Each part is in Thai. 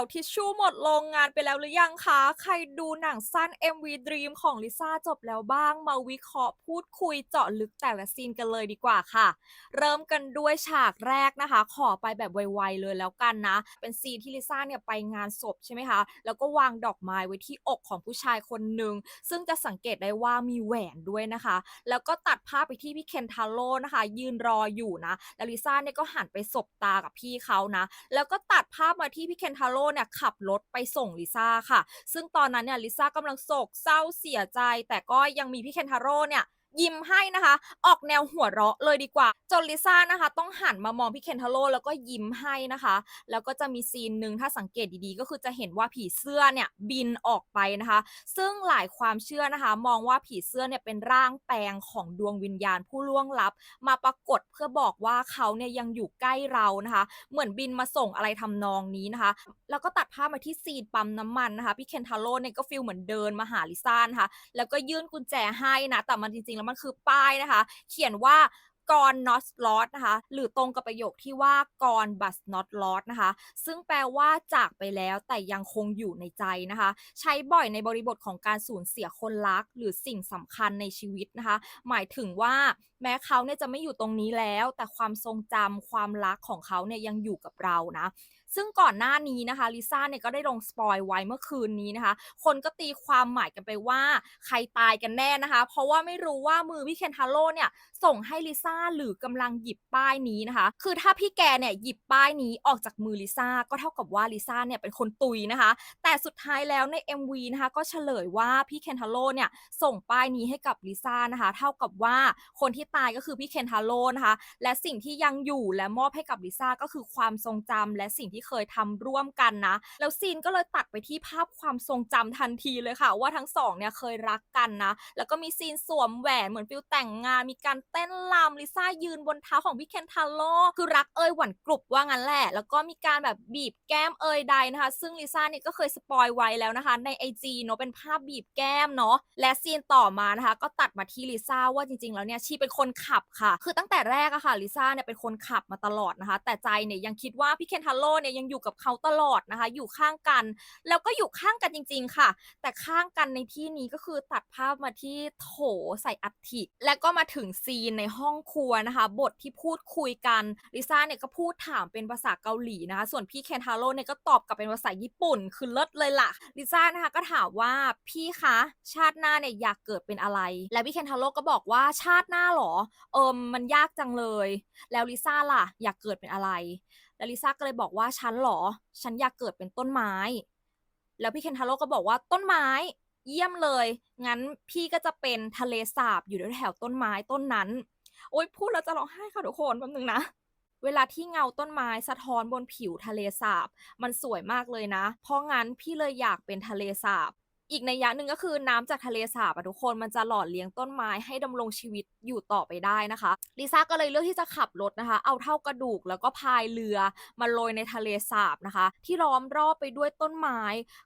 าทิชชู่หมดโรงงานไปแล้วหรือยังคะ ใครดูหนังสั้น MV Dream ของลิซ่าจบแล้วบ้าง มาวิเคราะห์พูดคุยเจาะลึกแต่ละซีนกันเลยดีกว่าค่ะ เริ่มกันด้วยฉากแรกนะคะ ขอไปแบบไวๆเลยแล้วกันนะ เป็นซีนที่ลิซ่าเนี่ยไปงานศพใช่ไหมคะ แล้วก็วางดอกไม้ไว้ที่อกของผู้ชายคนหนึ่ง ซึ่งจะสังเกตได้ว่ามีแหวนด้วยนะคะ แล้วก็ตัดภาพไปที่พี่เคนทาโร่นะคะ ยืนรออยู่นะแล้วลิซ่าเนี่ยก็หันไปสบตากับพี่เขานะ แล้วก็ตัดภาพมาที่พี่เคนทาโร่เนี่ยขับรถไปส่งลิซ่าค่ะ ซึ่งตอนนั้นเนี่ยลิซ่ากำลังโศกเศร้าเสียใจ แต่ก็ยังมีพี่เคนทาโร่เนี่ย ยิ้มให้นะคะ ออกแนวหัวเราะเลยดีกว่าจนลิซ่านะคะ ต้องหันมามองพี่เคนทาโร่แล้วก็ยิ้มให้นะคะ แล้วก็จะมีซีนหนึ่งถ้าสังเกตดีๆ ก็คือจะเห็นว่าผีเสื้อเนี่ยบินออกไปนะคะ ซึ่งหลายความเชื่อนะคะ มองว่าผีเสื้อเนี่ยเป็นร่างแปลงของดวงวิญญาณผู้ล่วงลับ มาปรากฏเพื่อบอกว่าเขาเนี่ยยังอยู่ใกล้เรานะคะ เหมือนบินมาส่งอะไรทำนองนี้นะคะ แล้วก็ตัดภาพมาที่ซีนปั๊มน้ำมันนะคะพี่เคนทาโร่เนี่ยก็ฟีลเหมือนเดินมาหาลิซ่านะคะแล้วก็ยื่นกุญแจให้นะแต่มันจริงๆแล้วมันคือป้ายนะคะ เขียนว่ากร not lost นะคะ หรือตรงกับประโยคที่ว่ากร but not lost นะคะ ซึ่งแปลว่าจากไปแล้วแต่ยังคงอยู่ในใจนะคะ ใช้บ่อยในบริบทของการสูญเสียคนรัก หรือสิ่งสำคัญในชีวิตนะคะ หมายถึงว่า แม้เขาเนี่ยจะไม่อยู่ตรงนี้แล้ว แต่ความทรงจำความรักของเขาเนี่ยยังอยู่กับเรานะ ซึ่งก่อนหน้านี้นะคะลิซ่าเนี่ยก็ได้ลงสปอยไว้เมื่อคืนนี้นะคะ คนก็ตีความหมายกันไปว่าใครตายกันแน่นะคะ เพราะว่าไม่รู้ว่ามือพี่เคนทาโร่เนี่ยส่งให้ลิซ่าหรือกำลังหยิบป้ายนี้นะคะ คือถ้าพี่แกเนี่ยหยิบป้ายนี้ออกจากมือลิซ่าก็เท่ากับว่าลิซ่าเนี่ยเป็นคนตุยนะคะ แต่สุดท้ายแล้วใน MV นะคะก็เฉลยว่าพี่เคนทาโร่เนี่ยส่งป้ายนี้ให้กับลิซ่านะคะ เท่ากับว่าคนที่ตายก็คือพี่เคนทาโร่นะคะ และสิ่งที่ยังอยู่และมอบให้กับลิซ่าก็คือความทรงจำและสิ่งที่เคยทำร่วมกันนะ แล้วซีนก็เลยตัดไปที่ภาพความทรงจำทันทีเลยค่ะ ว่าทั้งสองเนี่ยเคยรักกันนะ แล้วก็มีซีนสวมแหวนเหมือนฟิลแต่งงาน มีการเต้นรำลิซ่ายืนบนเท้าของพี่เคนทาโร่คือรักเอ่ยหวั่นกรุบว่างั้นแหละ แล้วก็มีการแบบบีบแก้มเอ่ยใดนะคะ ซึ่งลิซ่าเนี่ยก็เคยสปอยไว้แล้วนะคะ ใน IG เนาะเป็นภาพบีบแก้มเนาะและซีนต่อมานะคะ ก็ตัดมาที่ลิซ่าว่าจริงๆแล้วเนี่ยชีเป็นคนขับค่ะ คือตั้งแต่แรกอะค่ะลิซ่าเนี่ยเป็นคนขับมาตลอดนะคะ แต่ใจเนี่ยยังคิดว่าพี่เคนทาโร่เนี่ยยังอยู่กับเขาตลอดนะคะ อยู่ข้างกัน แล้วก็อยู่ข้างกันจริง ๆ ค่ะ แต่ข้างกันในที่นี้ก็คือตัดภาพมาที่โถใส่อัฐิและก็มาถึงซีนในห้องครัวนะคะ บทที่พูดคุยกันลิซ่าเนี่ยก็พูดถามเป็นภาษาเกาหลีนะคะ ส่วนพี่เคนทาโร่เนี่ยก็ตอบกลับเป็นภาษาญี่ปุ่น คือเลิศเลยล่ะลิซ่านะคะก็ถามว่าพี่คะชาติหน้าเนี่ยอยากเกิดเป็นอะไร แล้วพี่เคนทาโร่ก็บอกว่าชาติหน้าหรอเอิมมันยากจังเลย แล้วลิซ่าล่ะ อยากเกิดเป็นอะไร แล้วลิซ่าก็เลยบอกว่าฉันหรอ ฉันอยากเกิดเป็นต้นไม้ แล้วพี่เคนทาโร่ก็บอกว่าต้นไม้ เยี่ยมเลย งั้นพี่ก็จะเป็นทะเลสาบอยู่แถวต้นไม้ต้นนั้น โอ๊ยพูดแล้วจะร้องไห้ค่ะทุกคนแป๊บนึงนะเวลาที่เงาต้นไม้สะท้อนบนผิวทะเลสาบ มันสวยมากเลยนะ เพราะงั้นพี่เลยอยากเป็นทะเลสาบ อีกในยะหนึ่งก็คือน้ำจากทะเลสาบอะทุกคนมันจะหล่อเลี้ยงต้นไม้ให้ดำรงชีวิตอยู่ต่อไปได้นะคะลิซ่าก็เลยเลือกที่จะขับรถนะคะ เอาเท่ากระดูกแล้วก็พายเรือมาโรยในทะเลสาบนะคะ ที่ล้อมรอบไปด้วยต้นไม้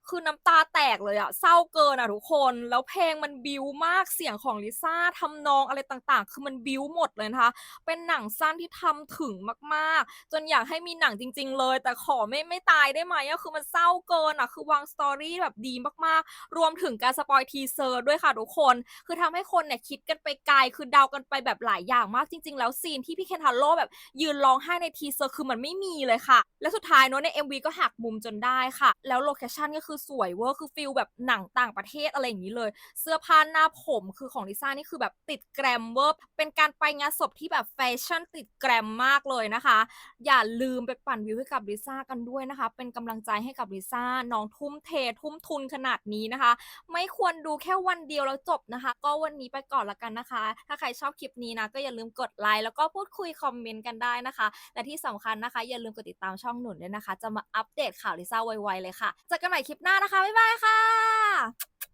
คือน้ำตาแตกเลยอะเศร้าเกินอะทุกคนแล้วเพลงมันบิวมากเสียงของลิซ่าทำนองอะไรต่างๆ คือมันบิวหมดเลยนะคะ เป็นหนังสั้นที่ทำถึงมากๆ จนอยากให้มีหนังจริง ๆ เลย แต่ขอไม่ไม่ตายได้ไหมอะคือมันเศร้าเกินอะคือวางสตอรี่แบบดีมากๆรวมถึงการสปอยทีเซอร์ด้วยค่ะทุกคน คือทำให้คนเนี่ยคิดกันไปไกล คือเดากันไปแบบหลายอย่างมากจริง ๆ แล้วซีนที่พี่เคนทาโร่แบบยืนร้องไห้ในทีเซอร์คือมันไม่มีเลยค่ะ และสุดท้ายเนอะใน MV ก็หักมุมจนได้ค่ะ แล้วโลเคชั่นก็คือสวยเวอร์คือฟิลแบบหนังต่างประเทศอะไรอย่างนี้เลย เสื้อผ้าหน้าผมคือของลิซ่านี่คือแบบติดแกรมเวอร์เป็นการไปงานศพที่แบบแฟชั่นติดแกรมมากเลยนะคะ อย่าลืมไปปั่นวิวให้กับลิซ่ากันด้วยนะคะ เป็นกำลังใจให้กับลิซ่าน้องทุ่มเททุ่มทุนขนาดนี้นะคะไม่ควรดูแค่วันเดียวแล้วจบนะคะ ก็วันนี้ไปก่อนละกันนะคะ ถ้าใครชอบคลิปนี้นะก็อย่าลืมกดไลค์แล้วก็พูดคุยคอมเมนต์กันได้นะคะ และที่สำคัญนะคะ อย่าลืมกดติดตามช่องหนุนด้วยนะคะ จะมาอัปเดตข่าวลิซ่าไวๆเลยค่ะเจอกันใหม่คลิปหน้านะคะบ๊ายบายค่ะ